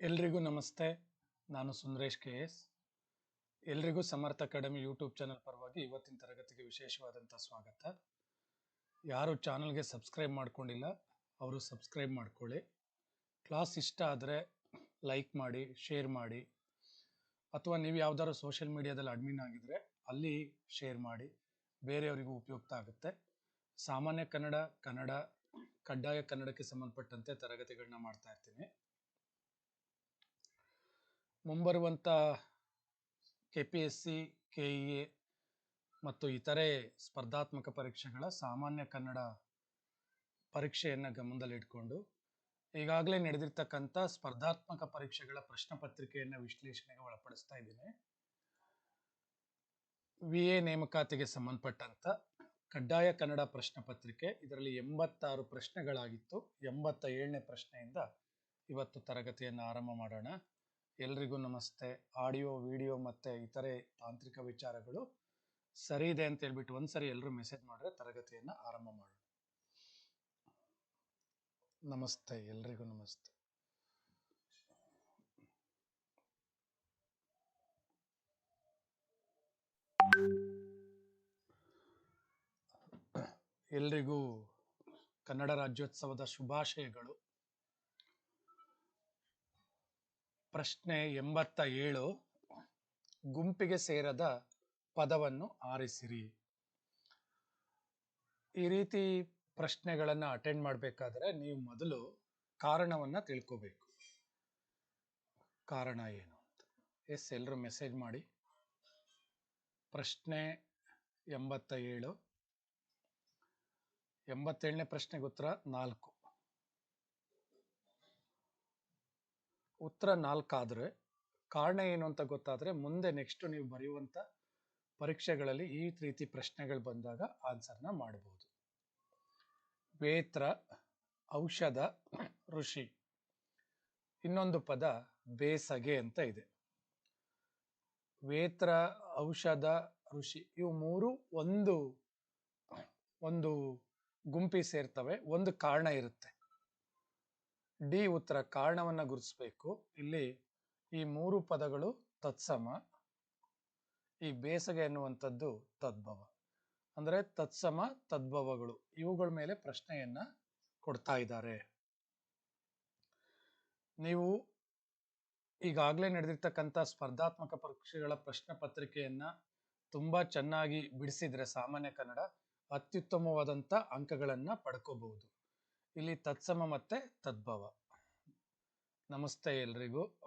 ಎಲ್ರಿಗೂ ನಮಸ್ತೆ. ನಾನು ಸುಂದರೇಶ್ ಕೆ ಎಸ್. ಎಲ್ರಿಗೂ ಸಮರ್ಥ ಅಕಾಡೆಮಿ ಯೂಟ್ಯೂಬ್ ಚಾನಲ್ ಪರವಾಗಿ ಇವತ್ತಿನ ತರಗತಿಗೆ ವಿಶೇಷವಾದಂಥ ಸ್ವಾಗತ. ಯಾರು ಚಾನಲ್ಗೆ ಸಬ್ಸ್ಕ್ರೈಬ್ ಮಾಡ್ಕೊಂಡಿಲ್ಲ, ಅವರು ಸಬ್ಸ್ಕ್ರೈಬ್ ಮಾಡ್ಕೊಳ್ಳಿ. ಕ್ಲಾಸ್ ಇಷ್ಟ ಆದರೆ ಲೈಕ್ ಮಾಡಿ, ಶೇರ್ ಮಾಡಿ. ಅಥವಾ ನೀವು ಯಾವ್ದಾದ್ರು ಸೋಷಿಯಲ್ ಮೀಡಿಯಾದಲ್ಲಿ ಅಡ್ಮಿನ್ ಆಗಿದ್ರೆ ಅಲ್ಲಿ ಶೇರ್ ಮಾಡಿ. ಬೇರೆಯವರಿಗೂ ಉಪಯುಕ್ತ ಆಗುತ್ತೆ. ಸಾಮಾನ್ಯ ಕನ್ನಡ ಕನ್ನಡ, ಕಡ್ಡಾಯ ಕನ್ನಡಕ್ಕೆ ಸಂಬಂಧಪಟ್ಟಂತೆ ತರಗತಿಗಳನ್ನ ಮಾಡ್ತಾ ಇರ್ತೀನಿ. ಮುಂಬರುವಂಥ K P S C K E A ಮತ್ತು ಇತರೆ ಸ್ಪರ್ಧಾತ್ಮಕ ಪರೀಕ್ಷೆಗಳ ಸಾಮಾನ್ಯ ಕನ್ನಡ ಪರೀಕ್ಷೆಯನ್ನು ಗಮನದಲ್ಲಿಟ್ಕೊಂಡು ಈಗಾಗಲೇ ನಡೆದಿರ್ತಕ್ಕಂಥ ಸ್ಪರ್ಧಾತ್ಮಕ ಪರೀಕ್ಷೆಗಳ ಪ್ರಶ್ನೆ ಪತ್ರಿಕೆಯನ್ನು ವಿಶ್ಲೇಷಣೆಗೆ ಒಳಪಡಿಸ್ತಾ ಇದ್ದೀನಿ. ವಿ ಎ ನೇಮಕಾತಿಗೆ ಸಂಬಂಧಪಟ್ಟಂತ ಕಡ್ಡಾಯ ಕನ್ನಡ ಪ್ರಶ್ನೆ ಪತ್ರಿಕೆ, ಇದರಲ್ಲಿ ಎಂಬತ್ತಾರು ಪ್ರಶ್ನೆಗಳಾಗಿತ್ತು. ಎಂಬತ್ತ ಏಳನೇ ಪ್ರಶ್ನೆಯಿಂದ ಇವತ್ತು ತರಗತಿಯನ್ನು ಆರಂಭ ಮಾಡೋಣ. ಎಲ್ರಿಗೂ ನಮಸ್ತೆ. ಆಡಿಯೋ, ವಿಡಿಯೋ ಮತ್ತು ಇತರೆ ತಾಂತ್ರಿಕ ವಿಚಾರಗಳು ಸರಿ ಇದೆ ಅಂತ ಹೇಳ್ಬಿಟ್ಟು ಒಂದ್ಸರಿ ಎಲ್ಲರೂ ಮೆಸೇಜ್ ಮಾಡಿದ್ರೆ ತರಗತಿಯನ್ನು ಆರಂಭ ಮಾಡೋಣ. ನಮಸ್ತೆ, ಎಲ್ರಿಗೂ ನಮಸ್ತೆ. ಎಲ್ರಿಗೂ ಕನ್ನಡ ರಾಜ್ಯೋತ್ಸವದ ಶುಭಾಶಯಗಳು. ಪ್ರಶ್ನೆ ಎಂಬತ್ತ ಏಳು, ಗುಂಪಿಗೆ ಸೇರದ ಪದವನ್ನು ಆರಿಸಿರಿ. ಈ ರೀತಿ ಪ್ರಶ್ನೆಗಳನ್ನು ಅಟೆಂಡ್ ಮಾಡಬೇಕಾದ್ರೆ ನೀವು ಮೊದಲು ಕಾರಣವನ್ನು ತಿಳ್ಕೋಬೇಕು. ಕಾರಣ ಏನು? ಅಂತ ಎಸ್ ಎಲ್ಲರೂ ಮೆಸೇಜ್ ಮಾಡಿ. ಪ್ರಶ್ನೆ ಎಂಬತ್ತ ಏಳು. ಎಂಬತ್ತೇಳನೇ ಪ್ರಶ್ನೆಗೆ ಉತ್ತರ ನಾಲ್ಕು. ಉತ್ತರ ನಾಲ್ಕಾದ್ರೆ. ಕಾರಣ ಏನು ಅಂತ ಗೊತ್ತಾದ್ರೆ, ಮುಂದೆ ನೆಕ್ಸ್ಟ್ ನೀವು ಬರೆಯುವಂಥ ಪರೀಕ್ಷೆಗಳಲ್ಲಿ ಈ ರೀತಿ ಪ್ರಶ್ನೆಗಳು ಬಂದಾಗ ಆನ್ಸರ್ನ ಮಾಡಬಹುದು ವೇತ್ರ, ಔಷಧ, ಋಷಿ. ಇನ್ನೊಂದು ಪದ, ಬೇಸಗೆ ಅಂತ ಇದೆ. ವೇತ್ರ, ಔಷಧ, ಋಷಿ ಇವು ಮೂರು ಒಂದು ಒಂದು ಗುಂಪಿ ಸೇರ್ತವೆ, ಒಂದು ಕಾರಣ ಇರುತ್ತೆ. ಡಿ ಉತ್ತರ ಕಾರಣವನ್ನ ಗುರುತಿಸಬೇಕು. ಇಲ್ಲಿ ಈ ಮೂರು ಪದಗಳು ತತ್ಸಮ, ಈ ಬೇಸಗೆ ಎನ್ನುವಂಥದ್ದು ತದ್ಭವ. ಅಂದ್ರೆ ತತ್ಸಮ, ತದ್ಭವಗಳು ಇವುಗಳ ಮೇಲೆ ಪ್ರಶ್ನೆಯನ್ನ ಕೊಡ್ತಾ ಇದ್ದಾರೆ. ನೀವು ಈಗಾಗಲೇ ನಡೆದಿರ್ತಕ್ಕಂಥ ಸ್ಪರ್ಧಾತ್ಮಕ ಪರೀಕ್ಷೆಗಳ ಪ್ರಶ್ನೆ ಪತ್ರಿಕೆಯನ್ನ ತುಂಬಾ ಚೆನ್ನಾಗಿ ಬಿಡಿಸಿದ್ರೆ ಸಾಮಾನ್ಯ ಕನ್ನಡ ಅತ್ಯುತ್ತಮವಾದಂಥ ಅಂಕಗಳನ್ನು ಪಡ್ಕೋಬಹುದು. ಇಲ್ಲಿ ತತ್ಸಮ ಮತ್ತೆ ತದ್ಭವ. ನಮಸ್ತೆ ಎಲ್ರಿಗೂ.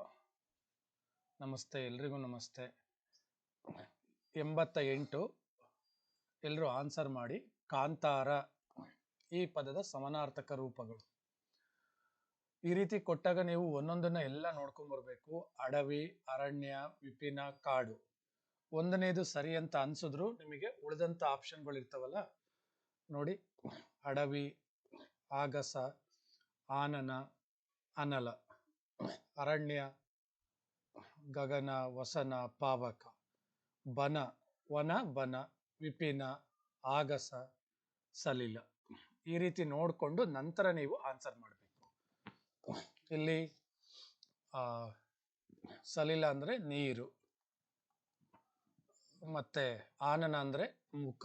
ನಮಸ್ತೆ ಎಲ್ರಿಗೂ ನಮಸ್ತೆ. ಎಂಬತ್ತ ಎಂಟು ಎಲ್ಲರೂ ಆನ್ಸರ್ ಮಾಡಿ. ಕಾಂತಾರ. ಈ ಪದದ ಸಮಾನಾರ್ಥಕ ರೂಪಗಳು. ಈ ರೀತಿ ಕೊಟ್ಟಾಗ ನೀವು ಒಂದೊಂದನ್ನ ಎಲ್ಲ ನೋಡ್ಕೊಂಡ್ ಬರ್ಬೇಕು. ಅಡವಿ, ಅರಣ್ಯ, ವಿಪಿನ, ಕಾಡು. ಒಂದನೇದು ಸರಿ ಅಂತ ಅನ್ಸಿದ್ರು ನಿಮಗೆ ಉಳಿದಂತ ಆಪ್ಷನ್ಗಳು ಇರ್ತಾವಲ್ಲ ನೋಡಿ. ಅಡವಿ ಆಗಸ, ಆನನ, ಅನಲ, ಅರಣ್ಯ, ಗಗನ, ವಸನ, ಪಾವಕ. ಬನ, ವನ, ಬನ, ವಿಪಿನ, ಆಗಸ, ಸಲಿಲ. ಈ ರೀತಿ ನೋಡಿಕೊಂಡು ನಂತರ ನೀವು ಆನ್ಸರ್ ಮಾಡಬೇಕು. ಇಲ್ಲಿ ಸಲಿಲ ಅಂದ್ರೆ ನೀರು, ಮತ್ತೆ ಆನನ ಅಂದ್ರೆ ಮುಖ.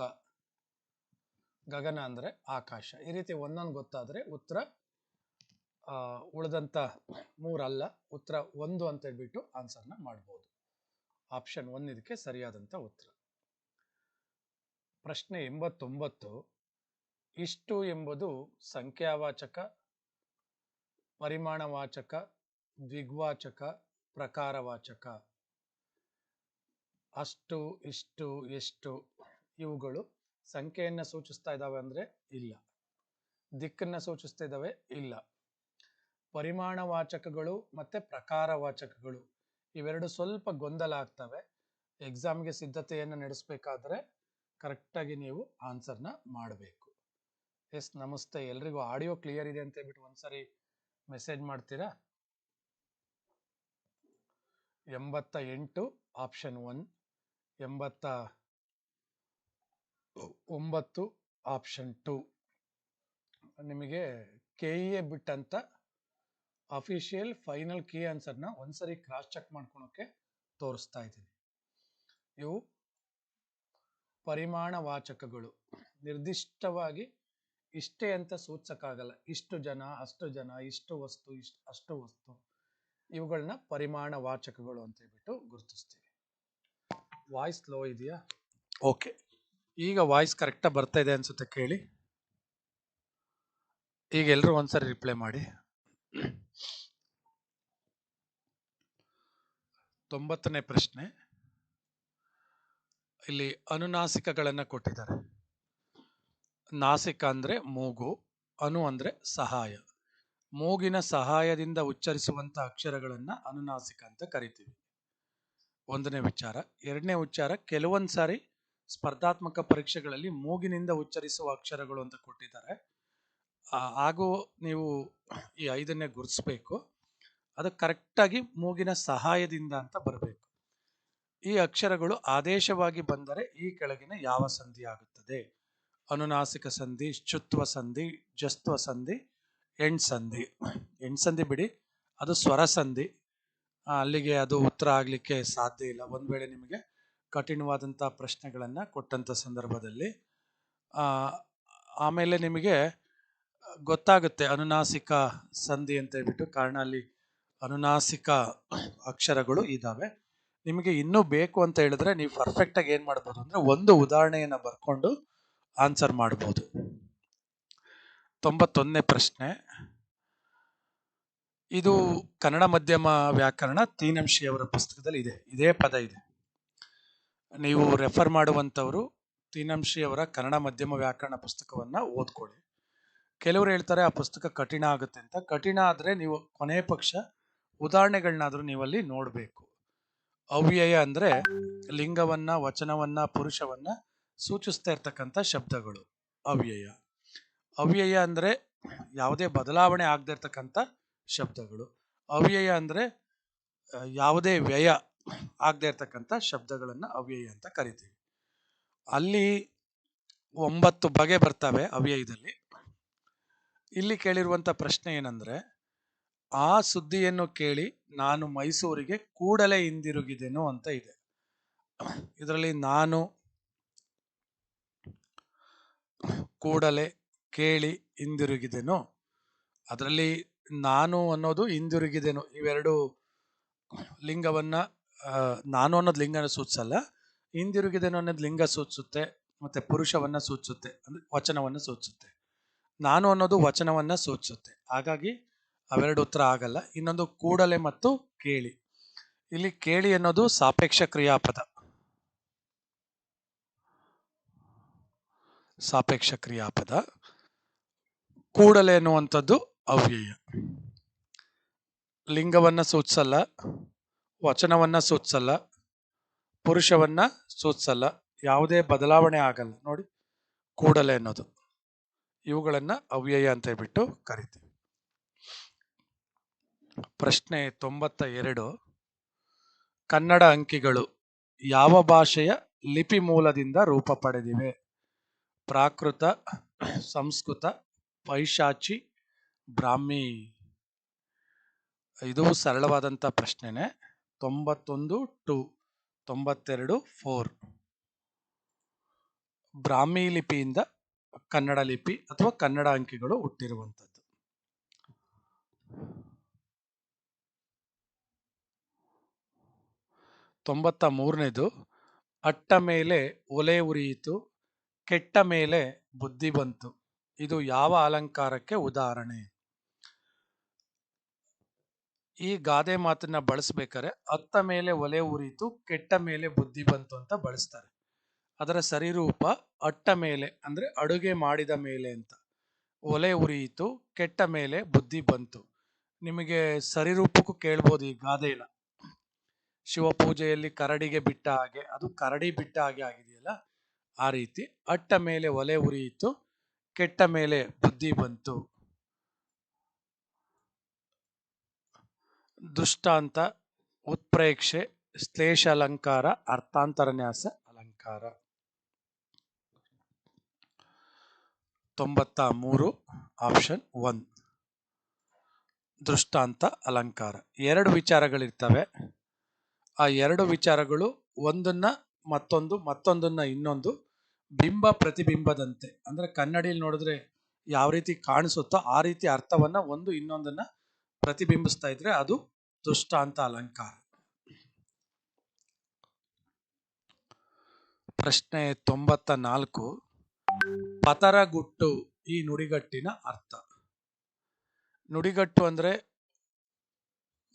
ಗಗನ ಅಂದ್ರೆ ಆಕಾಶ. ಈ ರೀತಿ ಒಂದೊಂದು ಗೊತ್ತಾದ್ರೆ ಉತ್ತರ, ಆ, ಉಳಿದಂತ ಮೂರಲ್ಲ, ಉತ್ತರ ಒಂದು ಅಂತ ಹೇಳ್ಬಿಟ್ಟು ಆನ್ಸರ್ನ ಮಾಡ್ಬೋದು. ಆಪ್ಷನ್ ಒನ್ ಇದಕ್ಕೆ ಸರಿಯಾದಂತ ಉತ್ತರ. ಪ್ರಶ್ನೆ ಎಂಬತ್ತೊಂಬತ್ತು, ಇಷ್ಟು ಎಂಬುದು ಸಂಖ್ಯಾವಾಚಕ, ಪರಿಮಾಣವಾಚಕ, ದ್ವಿಗ್ವಾಚಕ, ಪ್ರಕಾರವಾಚಕ. ಅಷ್ಟು, ಇಷ್ಟು, ಎಷ್ಟು, ಇವುಗಳು ಸಂಖ್ಯೆಯನ್ನ ಸೂಚಿಸ್ತಾ ಇದ್ದಾವೆ ಅಂದರೆ ಇಲ್ಲ. ದಿಕ್ಕನ್ನು ಸೂಚಿಸ್ತಾ ಇದ್ದಾವೆ ಇಲ್ಲ. ಪರಿಮಾಣವಾಚಕಗಳು ಮತ್ತೆ ಪ್ರಕಾರವಾಚಕಗಳು ಇವೆರಡು ಸ್ವಲ್ಪ ಗೊಂದಲ ಆಗ್ತವೆ. ಎಕ್ಸಾಮ್ಗೆ ಸಿದ್ಧತೆಯನ್ನು ನಡೆಸಬೇಕಾದ್ರೆ ಕರೆಕ್ಟಾಗಿ ನೀವು ಆನ್ಸರ್ನ ಮಾಡಬೇಕು. ಎಸ್, ನಮಸ್ತೆ. ಎಲ್ರಿಗೂ ಆಡಿಯೋ ಕ್ಲಿಯರ್ ಇದೆ ಅಂತ ಹೇಳ್ಬಿಟ್ಟು ಒಂದ್ಸರಿ ಮೆಸೇಜ್ ಮಾಡ್ತೀರಾ? ಎಂಬತ್ತ ಎಂಟು ಆಪ್ಷನ್ ಒನ್ ಎಂಬತ್ತ ಒಂಬತ್ತು, ಆಪ್ಷನ್ ಟು. ನಿಮಗೆ ಕೆ ಇ ಎ ಬಿಟ್ಟಂತ ಅಫಿಷಿಯಲ್ ಫೈನಲ್ ಕೀ ಆನ್ಸರ್ನ ಒಂದ್ಸರಿ ಕ್ರಾಸ್ ಚೆಕ್ ಮಾಡ್ಕೊಳೋಕ್ಕೆ ತೋರಿಸ್ತಾ ಇದ್ದೀನಿ. ಇವು ಪರಿಮಾಣ ವಾಚಕಗಳು ನಿರ್ದಿಷ್ಟವಾಗಿ ಇಷ್ಟೇ ಅಂತ ಸೂಚಿಸೋಕ್ಕಾಗಲ್ಲ ಇಷ್ಟು ಜನ, ಅಷ್ಟು ಜನ, ಇಷ್ಟು ವಸ್ತು, ಇಷ್ಟು, ಅಷ್ಟು ವಸ್ತು. ಇವುಗಳನ್ನ ಪರಿಮಾಣವಾಚಕಗಳು ಅಂತ ಹೇಳ್ಬಿಟ್ಟು ಗುರುತಿಸ್ತೀವಿ. ವಾಯ್ಸ್ ಲೋ ಇದೆಯಾ? ಓಕೆ. ಈಗ ವಾಯ್ಸ್ ಕರೆಕ್ಟಾಗಿ ಬರ್ತಾ ಇದೆ ಅನ್ಸುತ್ತೆ ಕೇಳಿ. ಈಗ ಎಲ್ಲರೂ ಒಂದ್ಸರಿ ರಿಪ್ಲೈ ಮಾಡಿ. ತೊಂಬತ್ತನೇ ಪ್ರಶ್ನೆ. ಇಲ್ಲಿ ಅನುನಾಸಿಕಗಳನ್ನು ಕೊಟ್ಟಿದ್ದಾರೆ. ನಾಸಿಕ ಅಂದ್ರೆ ಮೂಗು, ಅನು ಅಂದ್ರೆ ಸಹಾಯ. ಮೂಗಿನ ಸಹಾಯದಿಂದ ಉಚ್ಚರಿಸುವಂತ ಅಕ್ಷರಗಳನ್ನು ಅನುನಾಸಿಕ ಅಂತ ಕರಿತೀವಿ. ಒಂದನೇ ವಿಚಾರ. ಎರಡನೇ ವಿಚಾರ ಕೆಲವೊಂದು ಸಾರಿ ಸ್ಪರ್ಧಾತ್ಮಕ ಪರೀಕ್ಷೆಗಳಲ್ಲಿ ಮೂಗಿನಿಂದ ಉಚ್ಚರಿಸುವ ಅಕ್ಷರಗಳು ಅಂತ ಕೊಟ್ಟಿದ್ದಾರೆ. ಹಾಗೂ ನೀವು ಈ ಐದನ್ನೇ ಗುರುತಿಸ್ಬೇಕು. ಅದು ಕರೆಕ್ಟಾಗಿ ಮೂಗಿನ ಸಹಾಯದಿಂದ ಅಂತ ಬರಬೇಕು. ಈ ಅಕ್ಷರಗಳು ಆದೇಶವಾಗಿ ಬಂದರೆ ಈ ಕೆಳಗಿನ ಯಾವ ಸಂಧಿ ಆಗುತ್ತದೆ? ಅನುನಾಸಿಕ ಸಂಧಿ ಶುತ್ವ ಸಂಧಿ, ಜಸ್ತ್ವ ಸಂಧಿ ಎಣ್ ಸಂಧಿ. ಎಣ್ ಸಂಧಿ ಬಿಡಿ. ಅದು ಸ್ವರ ಸಂಧಿ. ಅಲ್ಲಿಗೆ ಅದು ಉತ್ತರ ಆಗಲಿಕ್ಕೆ ಸಾಧ್ಯ ಇಲ್ಲ. ಒಂದು ವೇಳೆ ನಿಮಗೆ ಕಠಿಣವಾದಂಥ ಪ್ರಶ್ನೆಗಳನ್ನು ಕೊಟ್ಟಂಥ ಸಂದರ್ಭದಲ್ಲಿ ಆಮೇಲೆ ನಿಮಗೆ ಗೊತ್ತಾಗುತ್ತೆ ಅನುನಾಸಿಕ ಸಂಧಿ ಅಂತ ಹೇಳ್ಬಿಟ್ಟು ಕಾರಣ ಅಲ್ಲಿ ಅನುನಾಸಿಕ ಅಕ್ಷರಗಳು ಇದ್ದಾವೆ ನಿಮಗೆ ಇನ್ನೂ ಬೇಕು ಅಂತ ಹೇಳಿದ್ರೆ ನೀವು ಪರ್ಫೆಕ್ಟ್ ಆಗಿ ಏನ್ ಮಾಡ್ಬೋದು ಅಂದ್ರೆ ಒಂದು ಉದಾಹರಣೆಯನ್ನು ಬರ್ಕೊಂಡು ಆನ್ಸರ್ ಮಾಡ್ಬೋದು. ತೊಂಬತ್ತೊಂದನೇ ಪ್ರಶ್ನೆ. ಇದು ಕನ್ನಡ ಮಧ್ಯಮ ವ್ಯಾಕರಣ ತೀನಂಶಿಯವರ ಪುಸ್ತಕದಲ್ಲಿ ಇದೆ. ಇದೇ ಪದ ಇದೆ. ನೀವು ರೆಫರ್ ಮಾಡುವಂಥವರು ತೀನಂಶಿಯವರ ಕನ್ನಡ ಮಧ್ಯಮ ವ್ಯಾಕರಣ ಪುಸ್ತಕವನ್ನು ಓದ್ಕೊಳ್ಳಿ. ಕೆಲವರು ಹೇಳ್ತಾರೆ, ಆ ಪುಸ್ತಕ ಕಠಿಣ ಆಗುತ್ತೆ ಅಂತ. ಕಠಿಣ ಆದರೆ ನೀವು ಕೊನೆ ಪಕ್ಷ ಉದಾಹರಣೆಗಳನ್ನಾದರೂ ನೀವಲ್ಲಿ ನೋಡಬೇಕು. ಅವ್ಯಯ ಅಂದರೆ ಲಿಂಗವನ್ನು, ವಚನವನ್ನು, ಪುರುಷವನ್ನು ಸೂಚಿಸ್ತಾ ಇರ್ತಕ್ಕಂಥ ಶಬ್ದಗಳು, ಅವ್ಯಯ. ಅವ್ಯಯ ಅಂದರೆ ಯಾವುದೇ ಬದಲಾವಣೆ ಆಗದೆ ಇರ್ತಕ್ಕಂಥ ಶಬ್ದಗಳು. ಅವ್ಯಯ ಅಂದರೆ ಯಾವುದೇ ವ್ಯಯ ಆಗದೆ ಇರ್ತಕ್ಕಂಥ ಶಬ್ದಗಳನ್ನು ಅವ್ಯಯ ಅಂತ ಕರಿತೀವಿ. ಅಲ್ಲಿ ಒಂಬತ್ತು ಬಗೆ ಬರ್ತವೆ ಅವ್ಯಯದಲ್ಲಿ. ಇಲ್ಲಿ ಕೇಳಿರುವಂತ ಪ್ರಶ್ನೆ ಏನಂದ್ರೆ, ಆ ಸುದ್ದಿಯನ್ನು ಕೇಳಿ ನಾನು ಮೈಸೂರಿಗೆ ಕೂಡಲೇ ಹಿಂದಿರುಗಿದೆನು ಅಂತ ಇದೆ. ಇದರಲ್ಲಿ ನಾನು ಕೂಡಲೇ ಕೇಳಿ ಹಿಂದಿರುಗಿದೆನು, ಅದರಲ್ಲಿ ನಾನು ಅನ್ನೋದು ಹಿಂದಿರುಗಿದೆನು, ಇವೆರಡು ಲಿಂಗವನ್ನ ನಾನು ಅನ್ನೋದು ಲಿಂಗನ ಸೂಚಿಸಲ್ಲ. ಹಿಂದಿರುಗಿದೆನು ಅನ್ನೋದು ಲಿಂಗ ಸೂಚಿಸುತ್ತೆ, ಮತ್ತೆ ಪುರುಷವನ್ನ ಸೂಚಿಸುತ್ತೆ, ಅಂದ್ರೆ ವಚನವನ್ನು ಸೂಚಿಸುತ್ತೆ. ನಾನು ಅನ್ನೋದು ವಚನವನ್ನು ಸೂಚಿಸುತ್ತೆ. ಹಾಗಾಗಿ ಅವೆರಡು ಉತ್ತರ ಆಗಲ್ಲ. ಇನ್ನೊಂದು ಕೂಡಲೆ ಮತ್ತು ಕೇಳಿ. ಇಲ್ಲಿ ಕೇಳಿ ಅನ್ನೋದು ಸಾಪೇಕ್ಷ ಕ್ರಿಯಾಪದ. ಸಾಪೇಕ್ಷ ಕ್ರಿಯಾಪದ. ಕೂಡಲೆ ಅನ್ನುವಂಥದ್ದು ಅವ್ಯಯ. ಲಿಂಗವನ್ನ ಸೂಚಿಸಲ್ಲ. ವಚನವನ್ನ ಸೂಚಿಸಲ್ಲ ಪುರುಷವನ್ನ ಸೂಚಿಸಲ್ಲ ಯಾವುದೇ ಬದಲಾವಣೆ ಆಗಲ್ಲ. ನೋಡಿ, ಕೂಡಲೇ ಅನ್ನೋದು. ಇವುಗಳನ್ನು ಅವ್ಯಯ ಅಂತ ಹೇಳ್ಬಿಟ್ಟು ಕರಿತೀವಿ. ಪ್ರಶ್ನೆ ತೊಂಬತ್ತ ಎರಡು ಕನ್ನಡ ಅಂಕಿಗಳು ಯಾವ ಭಾಷೆಯ ಲಿಪಿ ಮೂಲದಿಂದ ರೂಪ ಪಡೆದಿವೆ? ಪ್ರಾಕೃತ, ಸಂಸ್ಕೃತ, ಪೈಶಾಚಿ, ಬ್ರಾಹ್ಮಿ. ಇದು ಸರಳವಾದಂಥ ಪ್ರಶ್ನೆನೆ. ತೊಂಬತ್ತೊಂದು ಟು ತೊಂಬತ್ತೆರಡು ಫೋರ್. ಬ್ರಾಹ್ಮಿ ಲಿಪಿಯಿಂದ ಕನ್ನಡ ಲಿಪಿ ಅಥವಾ ಕನ್ನಡ ಅಂಕಿಗಳು ಹುಟ್ಟಿರುವಂಥದ್ದು. ತೊಂಬತ್ತ ಮೂರನೇದು, ಅಟ್ಟ ಮೇಲೆ ಒಲೆ ಉರಿಯಿತು, ಕೆಟ್ಟ ಮೇಲೆ ಬುದ್ಧಿ ಬಂತು. ಇದು ಯಾವ ಅಲಂಕಾರಕ್ಕೆ ಉದಾಹರಣೆ? ಈ ಗಾದೆ ಮಾತನ್ನ ಬಳಸ್ಬೇಕಾದ್ರೆ ಅತ್ತ ಮೇಲೆ ಒಲೆ ಉರಿತು ಕೆಟ್ಟ ಮೇಲೆ ಬುದ್ಧಿ ಬಂತು ಅಂತ ಬಳಸ್ತಾರೆ. ಅದರ ಸರಿರೂಪ ಅಟ್ಟ ಮೇಲೆ ಅಂದ್ರೆ ಅಡುಗೆ ಮಾಡಿದ ಮೇಲೆ ಅಂತ. ಒಲೆ ಉರಿಯಿತು, ಕೆಟ್ಟ ಮೇಲೆ ಬುದ್ಧಿ ಬಂತು. ನಿಮಗೆ ಸರಿರೂಪಕ್ಕೂ ಕೇಳ್ಬೋದು ಈ ಗಾದೆನ. ಶಿವಪೂಜೆಯಲ್ಲಿ ಕರಡಿಗೆ ಬಿಟ್ಟ ಹಾಗೆ, ಅದು ಕರಡಿ ಬಿಟ್ಟ ಹಾಗೆ ಆಗಿದೆಯಲ್ಲ, ಆ ರೀತಿ ಅಟ್ಟ ಮೇಲೆ ಒಲೆ ಉರಿಯಿತು, ಕೆಟ್ಟ ಮೇಲೆ ಬುದ್ಧಿ ಬಂತು. ದುಷ್ಟಾಂತ, ಉತ್ಪ್ರೇಕ್ಷೆ ಶ್ಲೇಷ ಅಲಂಕಾರ ಅರ್ಥಾಂತರನ್ಯಾಸ, ಅಲಂಕಾರ. ತೊಂಬತ್ತ ಮೂರು, ಆಪ್ಷನ್ ಒನ್. ದೃಷ್ಟಾಂತ, ಅಲಂಕಾರ. ಎರಡು ವಿಚಾರಗಳಿರ್ತವೆ. ಆ ಎರಡು ವಿಚಾರಗಳು ಒಂದನ್ನ ಮತ್ತೊಂದು, ಮತ್ತೊಂದನ್ನ ಇನ್ನೊಂದು ಬಿಂಬ ಪ್ರತಿಬಿಂಬದಂತೆ. ಅಂದ್ರೆ ಕನ್ನಡಿಯಲ್ಲಿ ನೋಡಿದ್ರೆ ಯಾವ ರೀತಿ ಕಾಣಿಸುತ್ತೋ ಆ ರೀತಿ ಅರ್ಥವನ್ನ ಒಂದು ಇನ್ನೊಂದನ್ನ ಪ್ರತಿಬಿಂಬಿಸ್ತಾ ಇದ್ರೆ ಅದು ದೃಷ್ಟಾಂತ ಅಲಂಕಾರ. ಪ್ರಶ್ನೆ ತೊಂಬತ್ತ ನಾಲ್ಕು ಪತರಗುಟ್ಟು ಈ ನುಡಿಗಟ್ಟಿನ ಅರ್ಥ. ನುಡಿಗಟ್ಟು ಅಂದ್ರೆ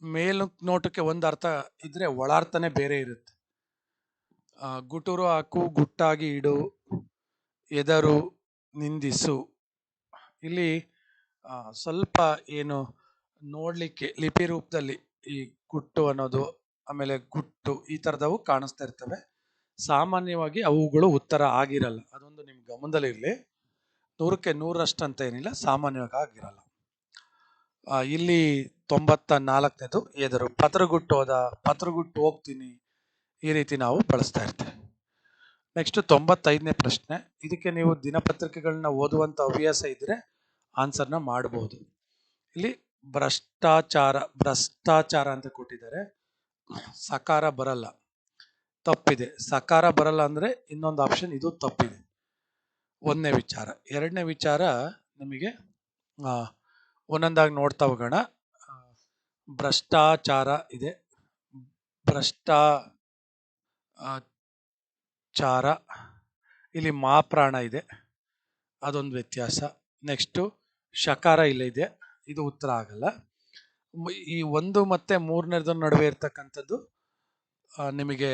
ಮೇಲು ನೋಟಕ್ಕೆ ಒಂದು ಅರ್ಥ ಇದ್ರೆ ಒಳಾರ್ಥನೇ ಬೇರೆ ಇರುತ್ತೆ. ಗುಟುರು ಹಾಕು, ಗುಟ್ಟಾಗಿ ಇಡು ಎದರು ನಿಂದಿಸು. ಇಲ್ಲಿ ಸ್ವಲ್ಪ ಏನು ನೋಡಲಿಕ್ಕೆ, ಲಿಪಿ ರೂಪದಲ್ಲಿ ಈ ಗುಟ್ಟು ಅನ್ನೋದು, ಆಮೇಲೆ ಗುಟ್ಟು ಈ ತರದವು ಕಾಣಿಸ್ತಾ ಇರ್ತವೆ. ಸಾಮಾನ್ಯವಾಗಿ ಅವುಗಳು ಉತ್ತರ ಆಗಿರಲ್ಲ. ಅದೊಂದು ನಿಮ್ ಗಮನದಲ್ಲಿರಲಿ ನೂರಕ್ಕೆ ಅಂತ ಏನಿಲ್ಲ, ಸಾಮಾನ್ಯವಾಗಿ ಆಗಿರಲ್ಲ. ಇಲ್ಲಿ ತೊಂಬತ್ತ ನಾಲ್ಕನೇದು ಎದುರು ಪತ್ರಗುಟ್ಟು ಹೋದ, ಪತ್ರಗುಟ್ಟು ಹೋಗ್ತೀನಿ, ಈ ರೀತಿ ನಾವು ಬಳಸ್ತಾ ಇರ್ತೇವೆ. ನೆಕ್ಸ್ಟ್ ತೊಂಬತ್ತೈದನೇ ಪ್ರಶ್ನೆ. ಇದಕ್ಕೆ ನೀವು ದಿನಪತ್ರಿಕೆಗಳನ್ನ ಓದುವಂತ ಹವ್ಯಾಸ ಇದ್ರೆ, ಆನ್ಸರ್ನ ಮಾಡಬಹುದು ಇಲ್ಲಿ ಭ್ರಷ್ಟಾಚಾರ ಭ್ರಷ್ಟಾಚಾರ ಅಂತ ಕೊಟ್ಟಿದ್ದಾರೆ. ಸಕಾರ ಬರಲ್ಲ. ತಪ್ಪಿದೆ. ಸಕಾರ ಬರಲ್ಲ ಅಂದ್ರೆ ಇನ್ನೊಂದು ಆಪ್ಷನ್ ಇದು ತಪ್ಪಿದೆ. ಒಂದನೇ ವಿಚಾರ. ಎರಡನೇ ವಿಚಾರ ನಿಮಗೆ ಒಂದೊಂದಾಗಿ ನೋಡ್ತಾ ಹೋಗೋಣ. ಭ್ರಷ್ಟಾಚಾರ ಇದೆ. ಭ್ರಷ್ಟಾಚಾರ ಇಲ್ಲಿ ಮಾಪ್ರಾಣ ಇದೆ. ಅದೊಂದು ವ್ಯತ್ಯಾಸ. ನೆಕ್ಸ್ಟು ಶಕಾರ ಇಲ್ಲ ಇದೆ. ಇದು ಉತ್ತರ ಆಗಲ್ಲ. ಈ ಒಂದು ಮತ್ತೆ ಮೂರನೇದ ನಡುವೆ ಇರ್ತಕ್ಕಂಥದ್ದು ನಿಮಗೆ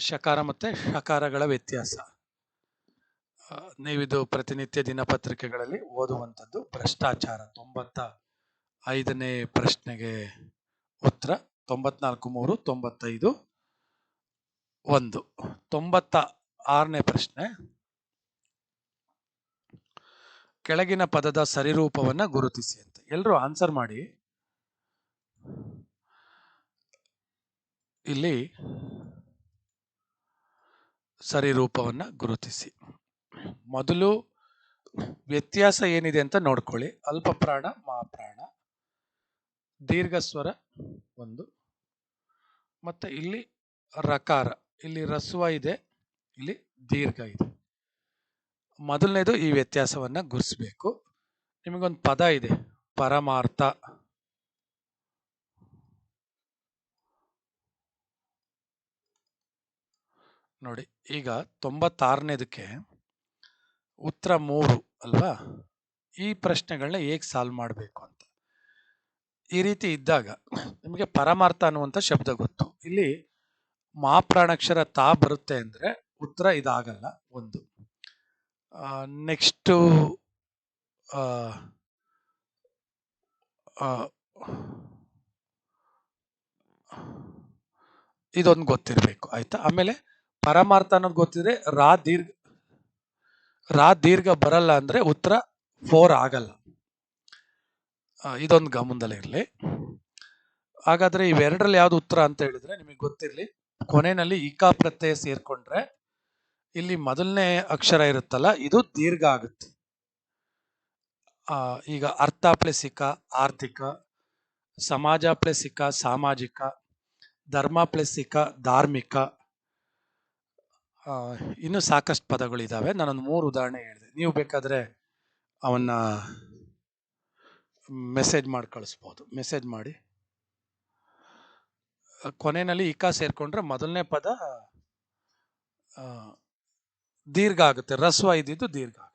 ಶಕಾರ ಮತ್ತೆ ಶಕಾರಗಳ ವ್ಯತ್ಯಾಸ. ನೀವಿದು ಪ್ರತಿನಿತ್ಯ ದಿನಪತ್ರಿಕೆಗಳಲ್ಲಿ ಓದುವಂಥದ್ದು ಭ್ರಷ್ಟಾಚಾರ, ತೊಂಬತ್ತ ಐದನೇ ಪ್ರಶ್ನೆಗೆ ಉತ್ತರ, ತೊಂಬತ್ನಾಲ್ಕು ಮೂರು, ತೊಂಬತ್ತೈದು ಒಂದು. ತೊಂಬತ್ತ ಆರನೇ ಪ್ರಶ್ನೆ ಕೆಳಗಿನ ಪದದ ಸರಿರೂಪವನ್ನ ಗುರುತಿಸಿ ಅಂತ. ಎಲ್ಲರೂ ಆನ್ಸರ್ ಮಾಡಿ. ಇಲ್ಲಿ ಸರಿರೂಪವನ್ನ ಗುರುತಿಸಿ. ಮೊದಲು ವ್ಯತ್ಯಾಸ ಏನಿದೆ ಅಂತ ನೋಡ್ಕೊಳ್ಳಿ. ಅಲ್ಪ ಪ್ರಾಣ ಮಹಾಪ್ರಾಣ ದೀರ್ಘ ಸ್ವರ ಒಂದು. ಮತ್ತೆ ಇಲ್ಲಿ ರಕಾರ, ಇಲ್ಲಿ ರಸ್ವ ಇದೆ, ಇಲ್ಲಿ ದೀರ್ಘ ಇದೆ. ಮೊದಲನೇದು ಈ ವ್ಯತ್ಯಾಸವನ್ನ ಗುರುತಿಸ್ಬೇಕು ನಿಮಗೊಂದು ಪದ ಇದೆ. ಪರಮಾರ್ಥ. ನೋಡಿ, ಈಗ ತೊಂಬತ್ತಾರನೇದಕ್ಕೆ ಉತ್ತರ ಮೂರು ಅಲ್ವಾ? ಈ ಪ್ರಶ್ನೆಗಳನ್ನ ಹೇಗೆ ಸಾಲ್ವ್ ಮಾಡಬೇಕು ಅಂತ. ಈ ರೀತಿ ಇದ್ದಾಗ ನಿಮಗೆ ಪರಮಾರ್ಥ ಅನ್ನುವಂಥ ಶಬ್ದ ಗೊತ್ತು. ಇಲ್ಲಿ ಮಹಾಪ್ರಾಣಾಕ್ಷರ ತಾ ಬರುತ್ತೆ ಅಂದ್ರೆ ಉತ್ತರ ಇದಾಗಲ್ಲ ಒಂದು. ನೆಕ್ಸ್ಟು ಇದೊಂದು ಗೊತ್ತಿರಬೇಕು, ಆಯ್ತಾ? ಆಮೇಲೆ ಪರಮಾರ್ಥ ಅನ್ನೋದು ಗೊತ್ತಿದ್ರೆ ರಾ ದೀರ್ಘ ರಾ ದೀರ್ಘ ಬರಲ್ಲ ಅಂದ್ರೆ ಉತ್ತರ ಫೋರ್ ಆಗಲ್ಲ. ಇದೊಂದು ಗಮನದಲ್ಲಿರಲಿ ಹಾಗಾದ್ರೆ ಇವೆರಡರಲ್ಲಿ ಯಾವ್ದು ಉತ್ತರ ಅಂತ ಹೇಳಿದ್ರೆ ನಿಮಗೆ ಗೊತ್ತಿರಲಿ. ಕೊನೆಯಲ್ಲಿ ಇಕಾ ಪ್ರತ್ಯಯ ಸೇರ್ಕೊಂಡ್ರೆ ಇಲ್ಲಿ ಮೊದಲನೇ ಅಕ್ಷರ ಇರುತ್ತಲ್ಲ, ಇದು ದೀರ್ಘ ಆಗುತ್ತೆ. ಈಗ ಅರ್ಥ ಪ್ಲಸ್ ಇಕ ಆರ್ಥಿಕ, ಸಮಾಜ ಪ್ಲಸ್ ಇಕ ಸಾಮಾಜಿಕ, ಧರ್ಮ ಪ್ಲಸ್ ಇಕ ಧಾರ್ಮಿಕ ಇನ್ನೂ ಸಾಕಷ್ಟು ಪದಗಳಿದ್ದಾವೆ ನಾನೊಂದು ಮೂರು ಉದಾಹರಣೆ ಹೇಳಿದೆ. ನೀವು ಬೇಕಾದ್ರೆ ಅವನ್ನ ಮೆಸೇಜ್ ಮಾಡಿ ಕಳಿಸ್ಬೋದು. ಮೆಸೇಜ್ ಮಾಡಿ. ಕೊನೆಯಲ್ಲಿ ಇಕ ಸೇರ್ಕೊಂಡ್ರೆ ಮೊದಲನೇ ಪದ ದೀರ್ಘ ಆಗುತ್ತೆ. ರಸ್ವ ಇದ್ದಿದ್ದು ದೀರ್ಘ ಆಗುತ್ತೆ.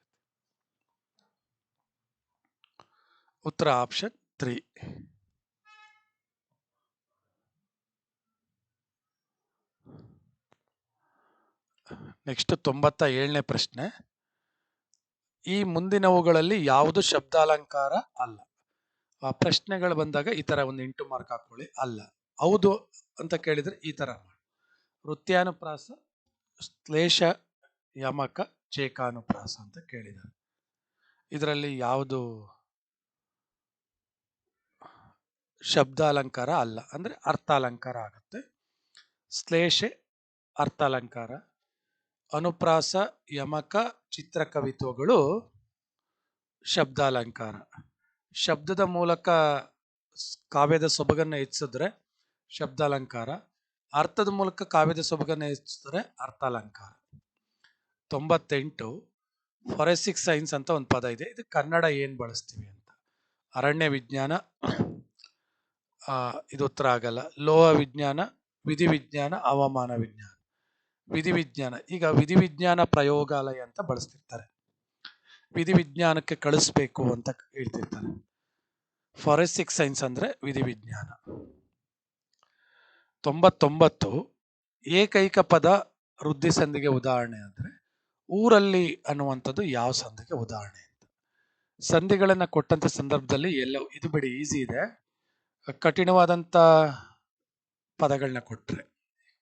ಉತ್ತರ ಆಪ್ಷನ್ ತ್ರೀ. ನೆಕ್ಸ್ಟ್ ತೊಂಬತ್ತ ಏಳನೇ ಪ್ರಶ್ನೆ. ಈ ಮುಂದಿನವುಗಳಲ್ಲಿ ಯಾವುದು ಶಬ್ದಾಲಂಕಾರ ಅಲ್ಲ? ಆ ಪ್ರಶ್ನೆಗಳು ಬಂದಾಗ ಈ ತರ ಒಂದು ಇಂಟು ಮಾರ್ಕ್ ಹಾಕೊಳ್ಳಿ. ಅಲ್ಲ. ಹೌದು ಅಂತ ಕೇಳಿದ್ರೆ ಈ ತರ ಮಾಡಿ. ಶ್ಲೇಷ ಯಮಕ ಚೇಕಾನುಪ್ರಾಸ ಅಂತ ಕೇಳಿದ್ದಾರೆ. ಇದರಲ್ಲಿ ಯಾವುದು ಶಬ್ದಾಲಂಕಾರ ಅಲ್ಲ, ಅಂದ್ರೆ ಅರ್ಥಾಲಂಕಾರ ಆಗುತ್ತೆ. ಶ್ಲೇಷೆ ಅರ್ಥಾಲಂಕಾರ. ಅನುಪ್ರಾಸ, ಯಮಕ, ಚಿತ್ರಕವಿತ್ವಗಳು ಶಬ್ದಾಲಂಕಾರ. ಶಬ್ದದ ಮೂಲಕ ಕಾವ್ಯದ ಸೊಬಗನ್ನು ಹೆಚ್ಚಿಸಿದ್ರೆ ಶಬ್ದಾಲಂಕಾರ. ಅರ್ಥದ ಮೂಲಕ ಕಾವ್ಯದ ಸೊಬಗನ್ನು ಹೆಚ್ಚಿಸಿದ್ರೆ ಅರ್ಥಾಲಂಕಾರ. ತೊಂಬತ್ತೆಂಟು ಫೊರೆಸಿಕ್ ಸೈನ್ಸ್ ಅಂತ ಒಂದು ಪದ ಇದೆ. ಇದು ಕನ್ನಡ ಏನು ಬಳಸ್ತೀವಿ ಅಂತ. ಅರಣ್ಯ ವಿಜ್ಞಾನ ಇದು ಉತ್ತರ ಆಗಲ್ಲ. ಲೋಹ ವಿಜ್ಞಾನ, ವಿಧಿ ವಿಜ್ಞಾನ, ಹವಾಮಾನ ವಿಜ್ಞಾನ. ವಿಧಿ ವಿಜ್ಞಾನ, ಈಗ ವಿಧಿ ವಿಜ್ಞಾನ ಪ್ರಯೋಗಾಲಯ ಅಂತ ಬಳಸ್ತಿರ್ತಾರೆ. ವಿಧಿ ವಿಜ್ಞಾನಕ್ಕೆ ಕಳಿಸ್ಬೇಕು ಅಂತ ಹೇಳ್ತಿರ್ತಾರೆ. ಫಾರೆಸ್ಟಿಕ್ ಸೈನ್ಸ್ ಅಂದ್ರೆ ವಿಧಿ ವಿಜ್ಞಾನ. ತೊಂಬತ್ತೊಂಬತ್ತು ಏಕೈಕ ಪದ ವೃದ್ಧಿ ಸಂಧಿಗೆ ಉದಾಹರಣೆ ಅಂದ್ರೆ ಊರಲ್ಲಿ ಅನ್ನುವಂಥದ್ದು ಯಾವ ಸಂಧಿಗೆ ಉದಾಹರಣೆ ಅಂತ. ಸಂಧಿಗಳನ್ನು ಕೊಟ್ಟಂತ ಸಂದರ್ಭದಲ್ಲಿ ಎಲ್ಲ, ಇದು ಬಿಡಿ, ಈಸಿ ಇದೆ. ಕಠಿಣವಾದಂತ ಪದಗಳನ್ನ ಕೊಟ್ಟರೆ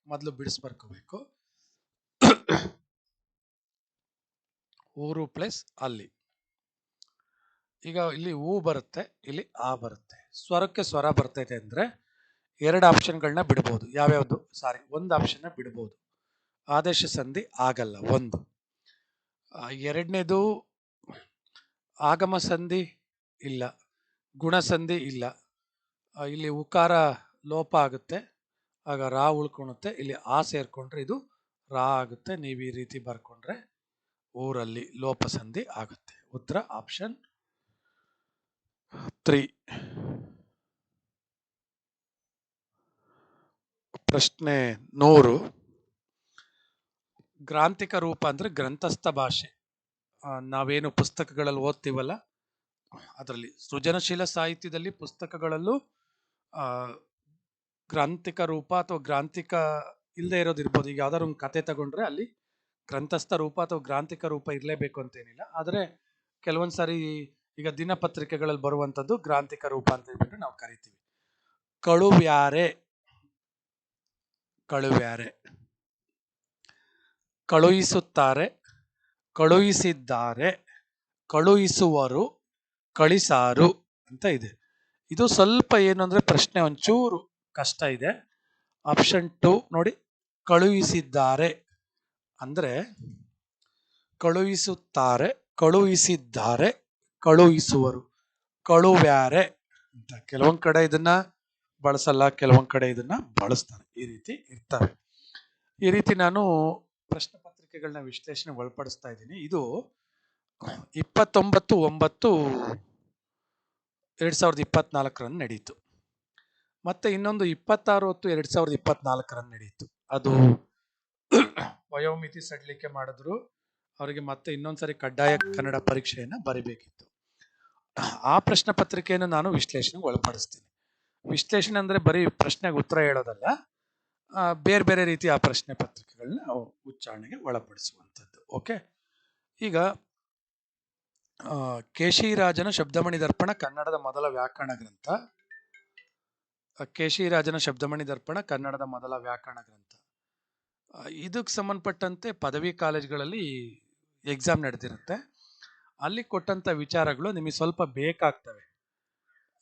ಮೊದಲು ಬಿಡಿಸ್ಬರ್ಕೋಬೇಕು. ಊರು ಪ್ಲಸ್ ಅಲ್ಲಿ. ಈಗ ಇಲ್ಲಿ ಹೂ ಬರುತ್ತೆ, ಇಲ್ಲಿ ಆ ಬರುತ್ತೆ. ಸ್ವರಕ್ಕೆ ಸ್ವರ ಬರ್ತೈತೆ ಅಂದ್ರೆ ಎರಡು ಆಪ್ಷನ್ಗಳನ್ನ ಬಿಡ್ಬೋದು. ಯಾವ್ಯಾವುದು? ಸಾರಿ, ಒಂದು ಆಪ್ಷನ್ನ ಬಿಡ್ಬೋದು. ಆದೇಶ ಸಂಧಿ ಆಗಲ್ಲ, ಒಂದು. ಎರಡನೇದು ಆಗಮ ಸಂಧಿ ಇಲ್ಲ ಗುಣ ಸಂಧಿ ಇಲ್ಲ ಇಲ್ಲಿ ಉಕಾರ ಲೋಪ ಆಗುತ್ತೆ, ಆಗ ರಾ ಉಳ್ಕೊಳುತ್ತೆ ಇಲ್ಲಿ ಆ ಸೇರ್ಕೊಂಡ್ರೆ ಇದು ರಾ ಆಗುತ್ತೆ, ನೀವು ಈ ರೀತಿ ಬರ್ಕೊಂಡ್ರೆ ಊರಲ್ಲಿ ಲೋಪ ಸಂಧಿ ಆಗುತ್ತೆ. ಉತ್ತರ ಆಪ್ಷನ್ ತ್ರೀ. ಪ್ರಶ್ನೆ ನೂರು. ಗ್ರಾಂಥಿಕ ರೂಪ ಅಂದ್ರೆ ಗ್ರಂಥಸ್ಥ ಭಾಷೆ. ನಾವೇನು ಪುಸ್ತಕಗಳಲ್ಲಿ ಓದ್ತೀವಲ್ಲ, ಅದರಲ್ಲಿ ಸೃಜನಶೀಲ ಸಾಹಿತ್ಯದಲ್ಲಿ ಪುಸ್ತಕಗಳಲ್ಲೂ ಗ್ರಾಂಥಿಕ ರೂಪ ಅಥವಾ ಗ್ರಾಂಥಿಕ ಇಲ್ಲದೆ ಇರೋದಿರ್ಬೋದು ಈಗ ಯಾವ್ದಾದ್ರು ಒಂದು ಕತೆ ತಗೊಂಡ್ರೆ ಅಲ್ಲಿ ಗ್ರಂಥಸ್ಥ ರೂಪ ಅಥವಾ ಗ್ರಾಂಥಿಕ ರೂಪ ಇರಲೇಬೇಕು ಅಂತೇನಿಲ್ಲ. ಆದರೆ ಕೆಲವೊಂದು ಸಾರಿ ಈಗ ದಿನಪತ್ರಿಕೆಗಳಲ್ಲಿ ಬರುವಂಥದ್ದು ಗ್ರಾಂಥಿಕ ರೂಪ ಅಂತ ಹೇಳ್ಬಿಟ್ಟು ನಾವು ಕರಿತೀವಿ. ಕಳುವ್ಯಾರೆ. ಕಳುವ್ಯಾರೆ. ಕಳುಹಿಸುತ್ತಾರೆ, ಕಳುಹಿಸಿದ್ದಾರೆ, ಕಳುಹಿಸುವರು, ಕಳಿಸಾರು ಅಂತ ಇದೆ. ಇದು ಸ್ವಲ್ಪ ಏನು ಅಂದ್ರೆ ಪ್ರಶ್ನೆ ಒಂಚೂರು ಕಷ್ಟ ಇದೆ. ಆಪ್ಷನ್ ಟು ನೋಡಿ, ಕಳುಹಿಸಿದ್ದಾರೆ ಅಂದ್ರೆ ಕಳುಹಿಸುತ್ತಾರೆ, ಕಳುಹಿಸಿದ್ದಾರೆ, ಕಳುಹಿಸುವರು, ಕಳುವ್ಯಾರೆ ಅಂತ. ಕೆಲವೊಂದು ಕಡೆ ಇದನ್ನ ಬಳಸಲ್ಲ, ಕೆಲವೊಂದು ಕಡೆ ಇದನ್ನ ಬಳಸ್ತಾರೆ. ಈ ರೀತಿ ಇರ್ತವೆ ಈ ರೀತಿ ನಾನು ಪ್ರಶ್ನೆ ಪತ್ರಿಕೆಗಳನ್ನ ವಿಶ್ಲೇಷಣೆ ಒಳಪಡಿಸ್ತಾ ಇದ್ದೀನಿ. ಇದು ಇಪ್ಪತ್ತೊಂಬತ್ತು, ಒಂಬತ್ತು, ಎರಡು ಸಾವಿರದ ಇಪ್ಪತ್ನಾಲ್ಕರಂದು ನಡೀತು. ಮತ್ತೆ ಇನ್ನೊಂದು ಇಪ್ಪತ್ತಾರು ಹೊತ್ತು ಎರಡು ಸಾವಿರದ ಇಪ್ಪತ್ನಾಲ್ಕರನ್ನು ನಡೀತು. ಅದು ವಯೋಮಿತಿ ಸಡಿಲಿಕೆ ಮಾಡಿದ್ರು. ಅವರಿಗೆ ಮತ್ತೆ ಇನ್ನೊಂದ್ಸರಿ ಕಡ್ಡಾಯ ಕನ್ನಡ ಪರೀಕ್ಷೆಯನ್ನು ಬರೀಬೇಕಿತ್ತು. ಆ ಪ್ರಶ್ನೆ ಪತ್ರಿಕೆಯನ್ನು ನಾನು ವಿಶ್ಲೇಷಣೆಗೆ ಒಳಪಡಿಸ್ತೀನಿ. ವಿಶ್ಲೇಷಣೆ ಅಂದರೆ ಬರೀ ಪ್ರಶ್ನೆಗೆ ಉತ್ತರ ಹೇಳೋದಲ್ಲ ಬೇರೆ ಬೇರೆ ರೀತಿಯ ಪ್ರಶ್ನೆ ಪತ್ರಿಕೆಗಳನ್ನ ಉಚ್ಚಾರಣೆಗೆ ಒಳಪಡಿಸುವಂಥದ್ದು. ಓಕೆ ಈಗ ಕೇಶಿರಾಜನ ಶಬ್ದಮಣಿ ದರ್ಪಣ ಕನ್ನಡದ ಮೊದಲ ವ್ಯಾಕರಣ ಗ್ರಂಥ. ಕೇಶಿರಾಜನ ಶಬ್ದಮಣಿ ದರ್ಪಣ ಕನ್ನಡದ ಮೊದಲ ವ್ಯಾಕರಣ ಗ್ರಂಥ. ಇದಕ್ಕೆ ಸಂಬಂಧಪಟ್ಟಂತೆ ಪದವಿ ಕಾಲೇಜ್ಗಳಲ್ಲಿ ಎಕ್ಸಾಮ್ ನಡೆದಿರುತ್ತೆ. ಅಲ್ಲಿ ಕೊಟ್ಟಂತ ವಿಚಾರಗಳು ನಿಮಗೆ ಸ್ವಲ್ಪ ಬೇಕಾಗ್ತವೆ.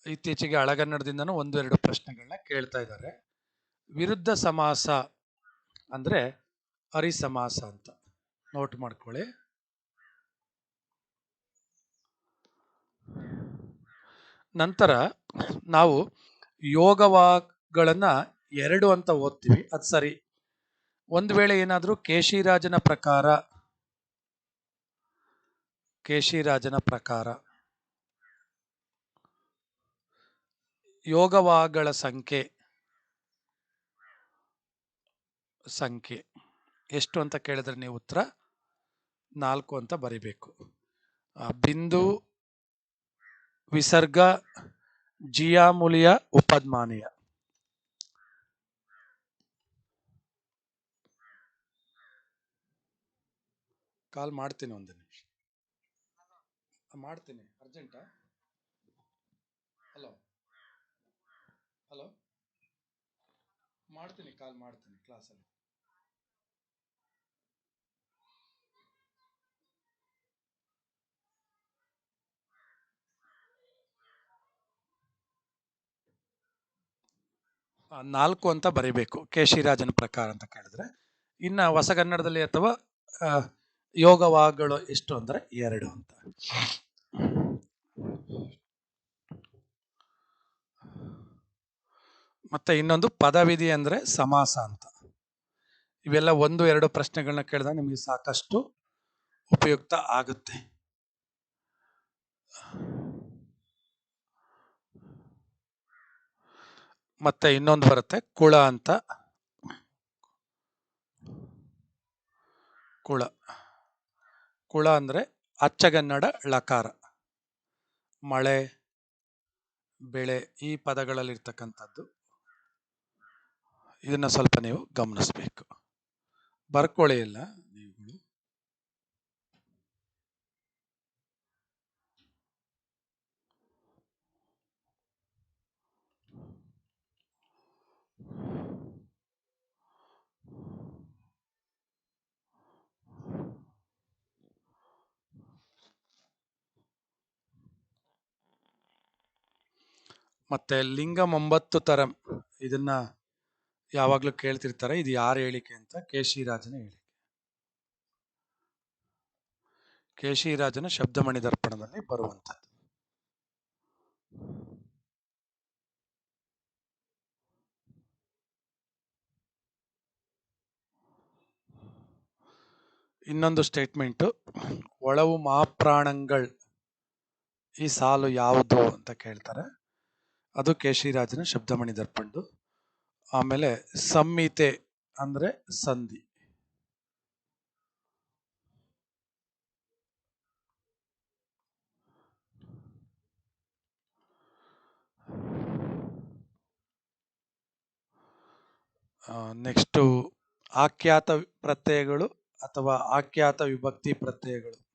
ಇತ್ತೀಚೆಗೆ ಹಳಗನ್ನಡದಿಂದನೂ ಒಂದೆರಡು ಪ್ರಶ್ನೆಗಳನ್ನ ಕೇಳ್ತಾ ಇದ್ದಾರೆ. ವಿರುದ್ಧ ಸಮಾಸ ಅಂದರೆ ಅರಿಸಮಾಸ ಅಂತ. ನೋಟ್ ಮಾಡ್ಕೊಳ್ಳಿ. ನಂತರ ನಾವು ಯೋಗವಾಗಳನ್ನು ಎರಡು ಅಂತ ಓದ್ತೀವಿ. ಅದು ಸರಿ. ಒಂದು ವೇಳೆ ಏನಾದರೂ ಕೇಶಿರಾಜನ ಪ್ರಕಾರ ಕೇಶಿರಾಜನ ಪ್ರಕಾರ ಯೋಗವಾಗಳ ಸಂಖ್ಯೆ ಸಂಖ್ಯೆ. ಎಷ್ಟು ಅಂತ ಕೇಳಿದ್ರೆ ನೀವು ಉತ್ತರ ನಾಲ್ಕು ಅಂತ ಬರಿಬೇಕು. ಬಿಂದು, ವಿಸರ್ಗ, ಜಿಯಾಮುಲಿಯ ಉಪದ್ಮಾನೀಯ. ಕಾಲ್ ಮಾಡ್ತೀನಿ ಒಂದು ನಿಮಿಷ. ಮಾಡ್ತೀನಿ. ಅರ್ಜೆಂಟಾ? ಹಲೋ? ಹಲೋ? ಮಾಡ್ತೀನಿ, ಕಾಲ್ ಮಾಡ್ತೀನಿ ಕ್ಲಾಸಲ್ಲಿ. ನಾಲ್ಕು ಅಂತ ಬರೀಬೇಕು. ಕೆ. ಶಿರಾಜನ ಪ್ರಕಾರ ಅಂತ ಕೇಳಿದ್ರೆ. ಇನ್ನು ಹೊಸಗನ್ನಡದಲ್ಲಿ ಅಥವಾ ಯೋಗವಾಗಳು ಎಷ್ಟು ಅಂದರೆ ಎರಡು ಅಂತ. ಮತ್ತೆ ಇನ್ನೊಂದು ಪದವಿಧಿ ಅಂದರೆ ಸಮಾಸ ಅಂತ. ಇವೆಲ್ಲ ಒಂದು, ಎರಡು ಪ್ರಶ್ನೆಗಳನ್ನ ಕೇಳಿದಾಗ ನಿಮಗೆ ಸಾಕಷ್ಟು ಉಪಯುಕ್ತ ಆಗುತ್ತೆ. ಮತ್ತೆ ಇನ್ನೊಂದು ಬರುತ್ತೆ, ಕುಳ ಅಂತ. ಕುಳ. ಕುಳ ಅಂದ್ರೆ ಅಚ್ಚಗನ್ನಡ ಲಕಾರ. ಮಳೆ, ಬೆಳೆ ಈ ಪದಗಳಲ್ಲಿರ್ತಕ್ಕಂಥದ್ದು. ಇದನ್ನ ಸ್ವಲ್ಪ ನೀವು ಗಮನಿಸಬೇಕು. ಬರ್ಕೊಳ್ಳಿ ಇಲ್ಲ ಮತ್ತೆ ಲಿಂಗಂ ಒಂಬತ್ತು ತರಂ ಇದನ್ನ ಯಾವಾಗ್ಲೂ ಕೇಳ್ತಿರ್ತಾರೆ. ಇದು ಯಾರ ಹೇಳಿಕೆ ಅಂತ ಕೇಶಿರಾಜನ ಹೇಳಿಕೆ. ಕೇಶಿರಾಜನ ಶಬ್ದಮಣಿ ದರ್ಪಣದಲ್ಲಿ ಬರುವಂತದ್ದು ಇನ್ನೊಂದು ಸ್ಟೇಟ್ಮೆಂಟ್, ಒಳವು ಮಾಪ್ರಾಣಂಗಳ್ ಈ ಸಾಲು ಯಾವುದು ಅಂತ ಕೇಳ್ತಾರೆ. ಅದು ಕೇಶಿರಾಜನ ಶಬ್ದಮಣಿ ದರ್ಪಣದು. ಆಮೇಲೆ ಸಂಹಿತೆ ಅಂದ್ರೆ ಸಂಧಿ. ನೆಕ್ಸ್ಟು ಆಖ್ಯಾತ ಪ್ರತ್ಯಯಗಳು ಅಥವಾ ಆಖ್ಯಾತ ವಿಭಕ್ತಿ ಪ್ರತ್ಯಯಗಳು.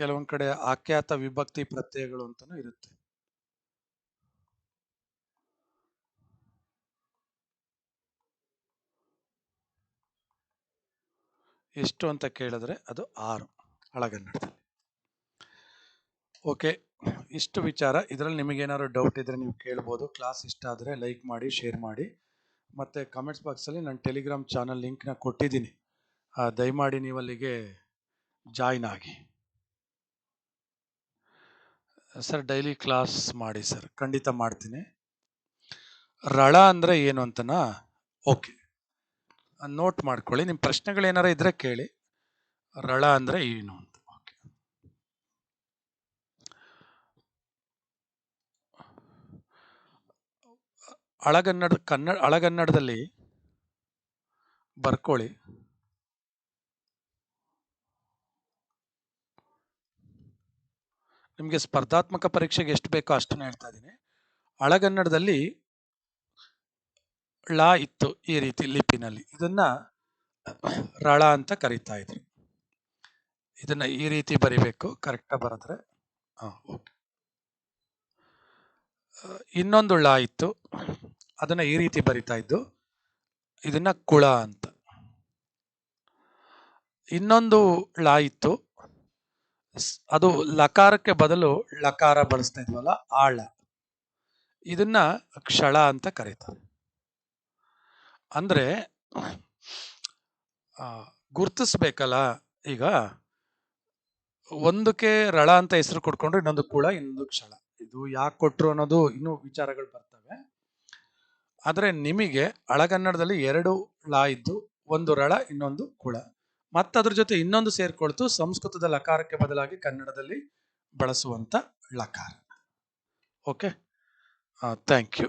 ಕೆಲವೊಂದ್ ಕಡೆ ಆಖ್ಯಾತ ವಿಭಕ್ತಿ ಪ್ರತ್ಯಯಗಳು ಅಂತಾನು ಇರುತ್ತೆ. ಎಷ್ಟು ಅಂತ ಕೇಳಿದ್ರೆ ಅದು ಆರು ಹಳಗನ್ನಡದಲ್ಲಿ. ಓಕೆ, ಇಷ್ಟು ವಿಚಾರ. ಇದರಲ್ಲಿ ನಿಮಗೇನಾದ್ರು ಡೌಟ್ ಇದ್ರೆ ನೀವು ಕೇಳ್ಬೋದು. ಕ್ಲಾಸ್ ಇಷ್ಟ ಆದರೆ ಲೈಕ್ ಮಾಡಿ ಶೇರ್ ಮಾಡಿ. ಮತ್ತು ಕಮೆಂಟ್ಸ್ ಬಾಕ್ಸಲ್ಲಿ ನಾನು ಟೆಲಿಗ್ರಾಮ್ ಚಾನಲ್ ಲಿಂಕ್ನ ಕೊಟ್ಟಿದ್ದೀನಿ. ದಯಮಾಡಿ ನೀವು ಅಲ್ಲಿಗೆ ಜಾಯ್ನ್ ಆಗಿ. ಸರ್, ಡೈಲಿ ಕ್ಲಾಸ್ ಮಾಡಿ ಸರ್, ಖಂಡಿತ ಮಾಡ್ತೀನಿ. ರಳ ಅಂದರೆ ಏನು ಅಂತನಾ? ಓಕೆ. ನೋಟ್ ಮಾಡ್ಕೊಳ್ಳಿ ನಿಮ್ಮ ಪ್ರಶ್ನೆಗಳೇನಾರ ಇದ್ರೆ ಕೇಳಿ. ರಳ ಅಂದರೆ ಏನು ಅಂತ, ಓಕೆ. ಅಳಗನ್ನಡ, ಕನ್ನಡ, ಅಳಗನ್ನಡದಲ್ಲಿ ಬರ್ಕೊಳ್ಳಿ. ನಿಮಗೆ ಸ್ಪರ್ಧಾತ್ಮಕ ಪರೀಕ್ಷೆಗೆ ಎಷ್ಟು ಬೇಕೋ ಅಷ್ಟನ್ನು ಹೇಳ್ತಾ ಇದ್ದೀನಿ. ಹಳಗನ್ನಡದಲ್ಲಿ ಳ ಇತ್ತು ಈ ರೀತಿ ಲಿಪಿನಲ್ಲಿ. ಇದನ್ನ ರಳ ಅಂತ ಕರಿತಾ ಇದ್ರು. ಇದನ್ನ ಈ ರೀತಿ ಬರಿಬೇಕು ಕರೆಕ್ಟಾಗಿ ಬರೆದ್ರೆ. ಹಾಂ ಓಕೆ. ಇನ್ನೊಂದು ಳ ಇತ್ತು. ಅದನ್ನ ಈ ರೀತಿ ಬರಿತಾ ಇದ್ದು, ಇದನ್ನ ಕುಳ ಅಂತ. ಇನ್ನೊಂದು ಳ ಇತ್ತು. ಅದು ಲಕಾರಕ್ಕೆ ಬದಲು ಲಕಾರ ಬಳಸ್ತಾ ಇದ್ವಲ್ಲ, ಆಳ. ಇದನ್ನ ಕ್ಷಳ ಅಂತ ಕರೀತಾರೆ. ಅಂದ್ರೆ ಗುರ್ತಿಸ್ಬೇಕಲ್ಲ, ಈಗ ಒಂದಕ್ಕೆ ರಳ ಅಂತ ಹೆಸರು ಕೊಟ್ಕೊಂಡ್ರೆ ಇನ್ನೊಂದು ಕುಳ, ಇನ್ನೊಂದು ಕ್ಷಳ. ಇದು ಯಾಕೆ ಕೊಟ್ರು ಅನ್ನೋದು ಇನ್ನೂ ವಿಚಾರಗಳು ಬರ್ತವೆ. ಆದರೆ ನಿಮಗೆ ಹಳಗನ್ನಡದಲ್ಲಿ ಎರಡು ಳ ಇದ್ದು, ಒಂದು ರಳ ಇನ್ನೊಂದು ಕುಳ. ಮತ್ತದ್ರ ಜೊತೆ ಇನ್ನೊಂದು ಸೇರ್ಕೊಳ್ತು ಸಂಸ್ಕೃತದ ಲಕಾರಕ್ಕೆ ಬದಲಾಗಿ ಕನ್ನಡದಲ್ಲಿ ಬಳಸುವಂತ ಲಕಾರ. Okay thank you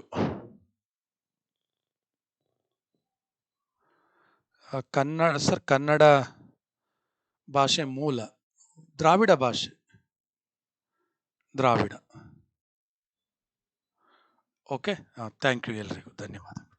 Kannada sir Kannada ಭಾಷೆ ಮೂಲ. ದ್ರಾವಿಡ ಭಾಷೆ. ದ್ರಾವಿಡ. ಓಕೆ ಥ್ಯಾಂಕ್ ಯು ಎಲ್ರಿಗೂ. ಧನ್ಯವಾದ.